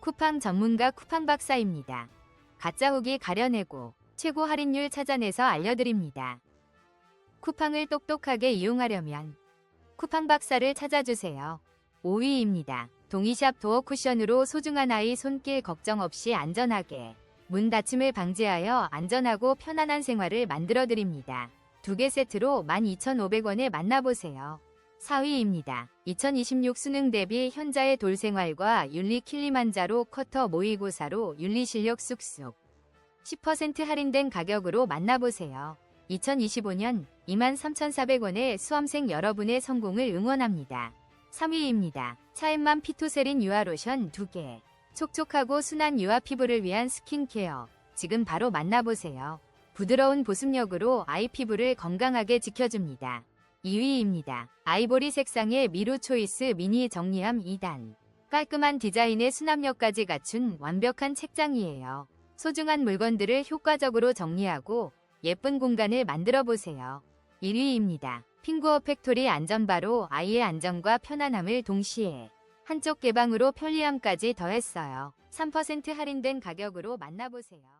쿠팡 전문가 쿠팡 박사입니다. 가짜 후기 가려내고 최고 할인율 찾아내서 알려드립니다. 쿠팡을 똑똑하게 이용하려면 쿠팡 박사를 찾아주세요. 5위입니다. 동이샵 도어 쿠션으로 소중한 아이 손길 걱정 없이 안전하게 문 닫힘을 방지하여 안전하고 편안한 생활을 만들어 드립니다. 두 개 세트로 12,500원에 만나보세요. 4위입니다. 2026 수능 대비 현자의 돌생활과 윤리 킬리만자로 커터 모의고사로 윤리 실력 쑥쑥 10% 할인된 가격으로 만나보세요. 2025년 23,400원의 수험생 여러분의 성공을 응원합니다. 3위입니다. 차인맘 피토세린 유아 로션 2개. 촉촉하고 순한 유아 피부를 위한 스킨케어. 지금 바로 만나보세요. 부드러운 보습력으로 아이 피부를 건강하게 지켜줍니다. 2위입니다. 아이보리 색상의 미루 초이스 미니 정리함 2단. 깔끔한 디자인의 수납력까지 갖춘 완벽한 책장이에요. 소중한 물건들을 효과적으로 정리하고 예쁜 공간을 만들어 보세요. 1위입니다. 핑구어 팩토리 안전바로 아이의 안전과 편안함을 동시에 한쪽 개방으로 편리함까지 더했어요. 3% 할인된 가격으로 만나보세요.